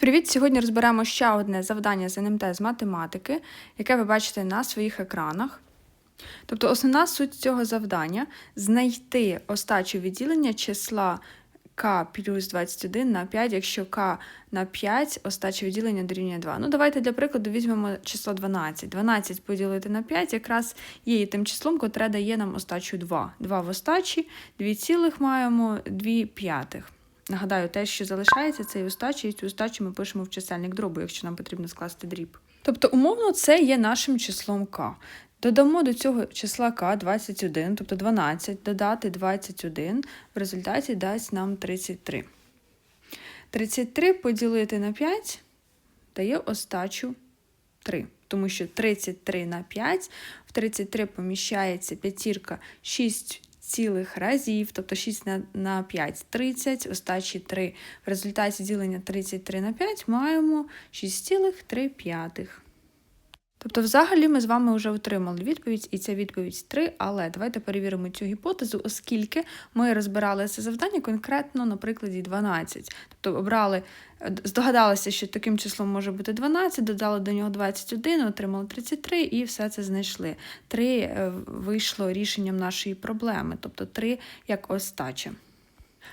Привіт! Сьогодні розберемо ще одне завдання з НМТ з математики, яке ви бачите на своїх екранах. Тобто, основна суть цього завдання знайти остачу відділення числа k плюс 21 на 5, якщо k на 5 остача відділення дорівнює 2. Ну, давайте для прикладу візьмемо число 12. 12 поділити на 5 якраз є тим числом, котре дає нам остачу 2. 2 в остачі, 2 цілих маємо, 2 п'ятих. Нагадаю, те, що залишається, це і остача, і цю остачу ми пишемо в чисельник дробу, якщо нам потрібно скласти дріб. Тобто, умовно, це є нашим числом k. Додамо до цього числа k 21, тобто 12, додати 21, в результаті дасть нам 33. 33 поділити на 5 дає остачу 3. Тому що 33 на 5, в 33 поміщається п'ятірка 6 цілих разів, тобто 6 на, на 5 – 30, остачі 3. В результаті ділення 33 на 5 маємо 6,3. Тобто, взагалі, ми з вами вже отримали відповідь, і ця відповідь 3, але давайте перевіримо цю гіпотезу, оскільки ми розбирали це завдання конкретно на прикладі 12. Тобто обрали, здогадалися, що таким числом може бути 12, додали до нього 21, отримали 33 і все це знайшли. 3 вийшло рішенням нашої проблеми, тобто 3 як остача.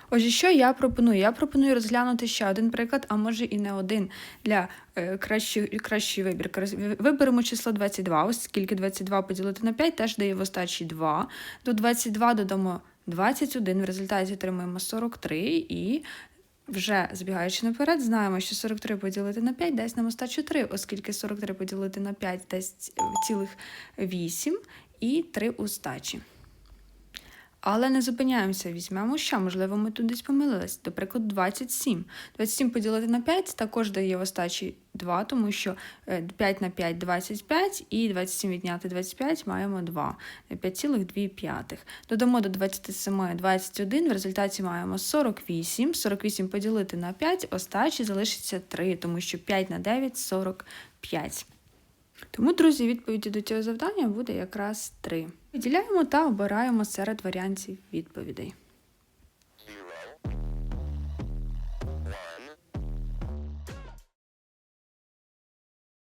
Отже, що я пропоную? Я пропоную розглянути ще один приклад, а може і не один для е, кращий, кращий вибір. Виберемо число 22, оскільки 22 поділити на 5 теж дає в остачі 2. До 22 додамо 21, в результаті отримуємо 43 і вже забігаючи наперед, знаємо, що 43 поділити на 5 дасть нам остачу 3, оскільки 43 поділити на 5 дасть е, цілих 8 і 3 остачі. Але не зупиняємося, візьмемо ще, можливо, ми тут десь помилились. До прикладу, 27. 27 поділити на 5 також дає в остачі 2, тому що е, 5 на 5 – 25, і 27 відняти 25 маємо 2. 5,2. Додамо до 27 21, в результаті маємо 48. 48 поділити на 5, остачі залишиться 3, тому що 5 на 9 – 45. Тому, друзі, відповіді до цього завдання буде якраз три. Виділяємо та обираємо серед варіантів відповідей.